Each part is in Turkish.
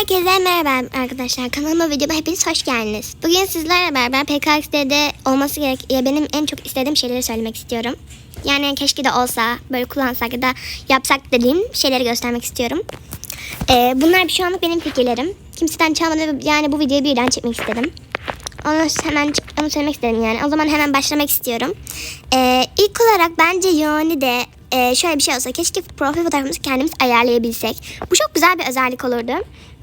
Herkese merhaba arkadaşlar. Kanalıma videoma hepiniz hoş geldiniz. Bugün sizlerle beraber PKX'de olması gerek ya benim en çok istediğim şeyleri söylemek istiyorum. Yani keşke de olsa böyle kullansak ya da yapsak dediğim şeyleri göstermek istiyorum. Ee, bunlar şu anlık benim fikirlerim. Kimseden çalmadan yani bu videoyu birden çekmek istedim. Onu hemen onu söylemek istedim yani. O zaman hemen başlamak istiyorum. Ee, ilk olarak bence yani de e, şöyle bir şey olsa keşke profil fotoğrafımızı kendimiz ayarlayabilsek. Bu çok güzel bir özellik olurdu.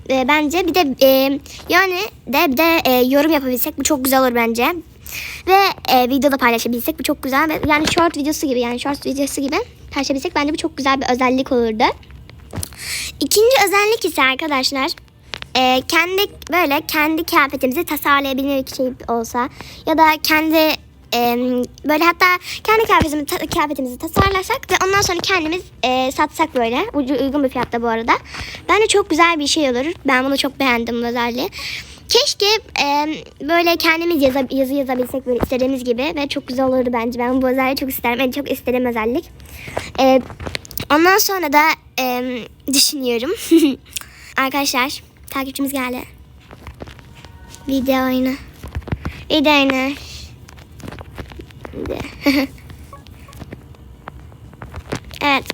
E, bence bir de e, yani de bir de e, yorum yapabilsek bu çok güzel olur bence. Ve e, videoda paylaşabilsek bu çok güzel. Yani short videosu gibi yani short videosu gibi paylaşabilsek bence bu çok güzel bir özellik olurdu. İkinci özellik ise arkadaşlar e, kendi böyle kendi kıyafetimizi tasarlayabilmek şey olsa ya da kendi e, böyle hatta kendi kıyafetimizi, ta- kıyafetimizi tasarlasak ve ondan sonra kendimiz e, satsak böyle uygun bir fiyatta bu arada. Bence çok güzel bir şey olur. Ben bunu çok beğendim özelliği. Keşke e, böyle kendimiz yaza, yazı yazabilsek böyle istediğimiz gibi ve çok güzel olurdu bence. Ben bu özelliği çok isterim. En çok istediğim özellik. E, ondan sonra da e, düşünüyorum. Arkadaşlar takipçimiz geldi. Video oyunu. Video oyunu. Video. evet.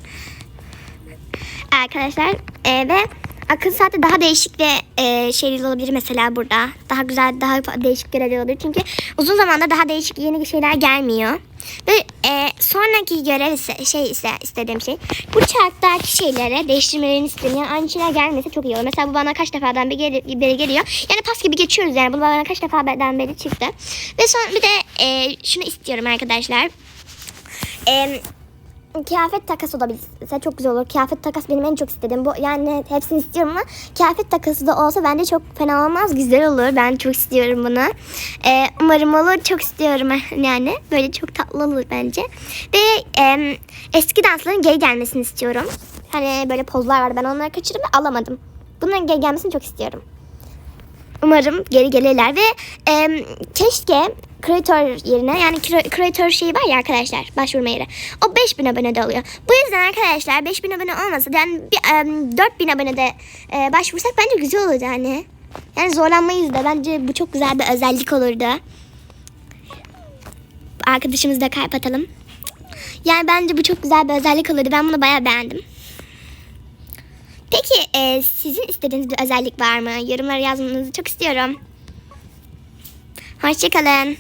Arkadaşlar e, ve akıl saati daha değişik ve e, şeyler olabilir mesela burada. Daha güzel, daha değişik görevler olabilir. Çünkü uzun zamandır daha değişik yeni şeyler gelmiyor. Ve e, sonraki görev ise, şey ise istediğim şey bu çarktaki şeylere değiştirmelerini istedim. Yani aynı şeyler gelmese çok iyi olur. Mesela bu bana kaç defadan beri, gel- beri geliyor. Yani pas gibi geçiyoruz yani. Bu bana kaç defadan beri çıktı. Ve sonra bir de e, şunu istiyorum arkadaşlar. Eee kıyafet takas olabilse çok güzel olur. Kıyafet takas benim en çok istediğim. Bu yani hepsini istiyorum ama kıyafet takası da olsa bence çok fena olmaz. Güzel olur. Ben çok istiyorum bunu. Ee, umarım olur. Çok istiyorum yani. Böyle çok tatlı olur bence. Ve em, eski dansların geri gelmesini istiyorum. Hani böyle pozlar vardı. Ben onları kaçırdım ve alamadım. Bunların geri gelmesini çok istiyorum. Umarım geri gelirler ve em, keşke creator yerine yani creator şeyi var ya arkadaşlar başvurma yeri. O 5000 abone de oluyor. Bu yüzden arkadaşlar 5000 abone olmasa yani bir, em, 4000 abone de e, başvursak bence güzel olurdu yani. Yani zorlanmayız da bence bu çok güzel bir özellik olurdu. Arkadaşımızı da kalp atalım. Yani bence bu çok güzel bir özellik olurdu. Ben bunu bayağı beğendim. Peki e, sizin istediğiniz bir özellik var mı? Yorumlara yazmanızı çok istiyorum. Hoşçakalın.